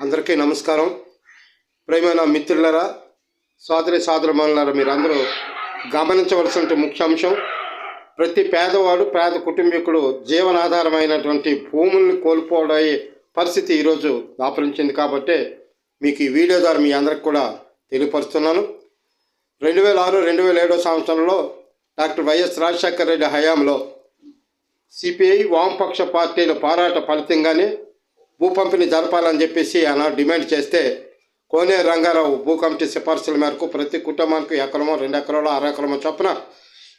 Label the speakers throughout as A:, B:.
A: అందరికీ నమస్కారం. ప్రేమైన మిత్రులరా సోదరి సోదరమణులారా మీరందరూ గమనించవలసిన ముఖ్యాంశం ప్రతి పేదవాడు పేద కుటుంబీకుడు జీవనాధారమైనటువంటి భూముల్ని కోల్పోవడే పరిస్థితి ఈరోజు దాపరించింది కాబట్టి మీకు ఈ వీడియో ద్వారా మీ అందరికి కూడా తెలియపరుస్తున్నాను. రెండు వేల ఆరు రెండు వేల ఏడో సంవత్సరంలో డాక్టర్ వైఎస్ రాజశేఖర రెడ్డి హయాంలో సిపిఐ వామపక్ష పార్టీల పోరాట ఫలితంగానే భూ పంపిణీ జరపాలని చెప్పేసి ఆయన డిమాండ్ చేస్తే కోనేరు రంగారావు భూ కమిటీ సిఫార్సుల మేరకు ప్రతి కుటుంబానికి ఎకరమో రెండు ఎకరాలు అర ఎకరమో చొప్పున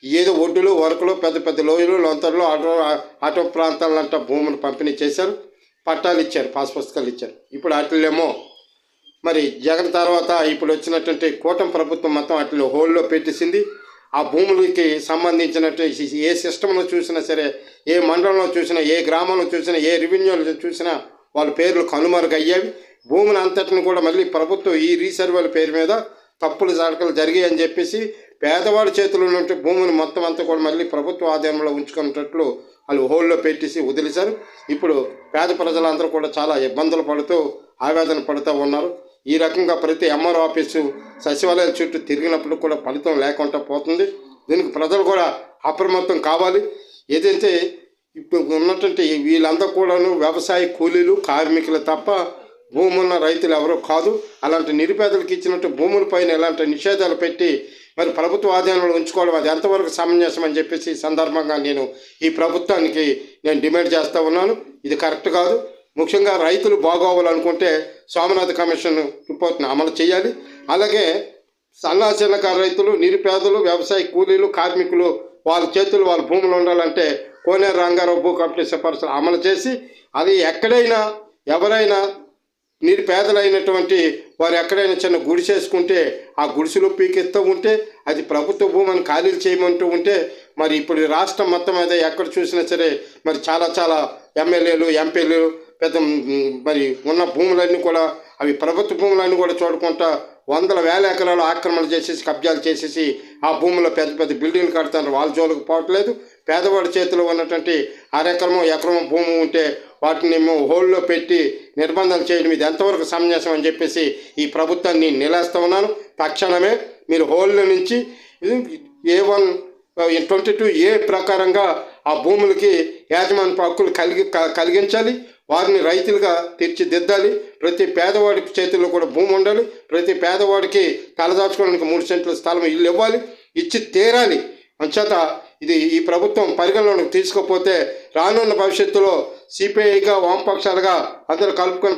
A: ఏదో ఒడ్డులు వరకులు పెద్ద పెద్ద లోయలు లొంతలు ఆటో ఆటో ప్రాంతాలంట భూములు పంపిణీ చేశారు. పట్టాలు ఇచ్చారు పాస్ పుస్తకాలు ఇచ్చారు. ఇప్పుడు వాటిల్లేమో మరి జగన్ తర్వాత ఇప్పుడు వచ్చినటువంటి కూటమి ప్రభుత్వం మొత్తం వాటిలో హోల్లో పెట్టేసింది. ఆ భూములకి సంబంధించినట్టు ఏ సిస్టంలో చూసినా సరే ఏ మండలంలో చూసినా ఏ గ్రామంలో చూసినా ఏ రెవెన్యూలో చూసినా వాళ్ళ పేర్లు కనుమరుగయ్యేవి భూములు అంతటిని కూడా మళ్ళీ ప్రభుత్వం ఈ రీసర్వేల పేరు మీద తప్పులు జరకలు జరిగాయని చెప్పేసి పేదవాడి చేతులు ఉన్నట్టు భూములు మొత్తం అంతా కూడా మళ్ళీ ప్రభుత్వ ఆధీనంలో ఉంచుకున్నట్లు వాళ్ళు హోల్లో పెట్టేసి వదిలేశారు. ఇప్పుడు పేద ప్రజలందరూ కూడా చాలా ఇబ్బందులు పడుతూ ఆవేదన పడుతూ ఉన్నారు. ఈ రకంగా ప్రతి ఎంఆర్ ఆఫీసు సచివాలయాల చుట్టూ తిరిగినప్పుడు కూడా ఫలితం లేకుండా పోతుంది. దీనికి ప్రజలు కూడా అప్రమత్తం కావాలి. ఏదైతే ఇప్పుడు ఉన్నటువంటి వీళ్ళందరూ కూడాను వ్యవసాయ కూలీలు కార్మికులు తప్ప భూమి ఉన్న రైతులు ఎవరో కాదు. అలాంటి నిరుపేదలకు ఇచ్చినట్టు భూముల పైన ఇలాంటి నిషేధాలు పెట్టి మరి ప్రభుత్వ ఆధీనంలో ఉంచుకోవడం అది ఎంతవరకు సమంజసం అని చెప్పేసి సందర్భంగా నేను ఈ ప్రభుత్వానికి నేను డిమాండ్ చేస్తూ ఉన్నాను. ఇది కరెక్ట్ కాదు. ముఖ్యంగా రైతులు బాగోవాలనుకుంటే సోమనాథ్ కమిషన్ రిపోర్ట్ని అమలు చేయాలి. అలాగే సన్నాచిన్నకారు రైతులు నిరుపేదలు వ్యవసాయ కూలీలు కార్మికులు వాళ్ళ చేతులు వాళ్ళ భూములు ఉండాలంటే కోనేరు రంగారావు భూ సిఫార్సులు అమలు చేసి అది ఎక్కడైనా ఎవరైనా నిరుపేదలైనటువంటి వారు ఎక్కడైనా చిన్న గుడిసేసుకుంటే ఆ గుడిసెలో పీకిస్తూ ఉంటే అది ప్రభుత్వ భూమిని ఖాళీలు చేయమంటూ ఉంటే మరి ఇప్పుడు రాష్ట్రం మొత్తం మీద ఎక్కడ చూసినా సరే మరి చాలా చాలా ఎమ్మెల్యేలు ఎంపీలు పెద్ద మరి ఉన్న భూములన్నీ కూడా అవి ప్రభుత్వ భూములన్నీ కూడా చూడకుండా వందల వేల ఎకరాలు ఆక్రమణ చేసేసి కబ్జాలు చేసేసి ఆ భూములో పెద్ద పెద్ద బిల్డింగ్లు కడతారు. వాళ్ళ జోలికి పోవట్లేదు. పేదవాడి చేతిలో ఉన్నటువంటి అరెకరమో ఎకరమో భూమి ఉంటే వాటిని మేము హోల్లో పెట్టి నిర్బంధాలు చేయడం ఇది ఎంతవరకు సమంజసం అని చెప్పేసి ఈ ప్రభుత్వాన్ని నిలేస్తూ ఉన్నాను. తక్షణమే మీరు హోల్లో నుంచి A one twenty two A ప్రకారంగా ఆ భూములకి యాజమాన్య హక్కులు కలిగి కలిగించాలి. వారిని రైతులుగా తీర్చిదిద్దాలి. ప్రతి పేదవాడి చేతుల్లో కూడా భూమి ఉండాలి. ప్రతి పేదవాడికి తలదాచుకోవడానికి మూడు సెంట్ల స్థలం ఇల్లు ఇవ్వాలి. ఇచ్చి తీరాలి. అంచేత ఇది ఈ ప్రభుత్వం పరిగణలోకి తీసుకోకపోతే రానున్న భవిష్యత్తులో సిపిఐగా వామపక్షాలుగా అందరూ కలుపుకొని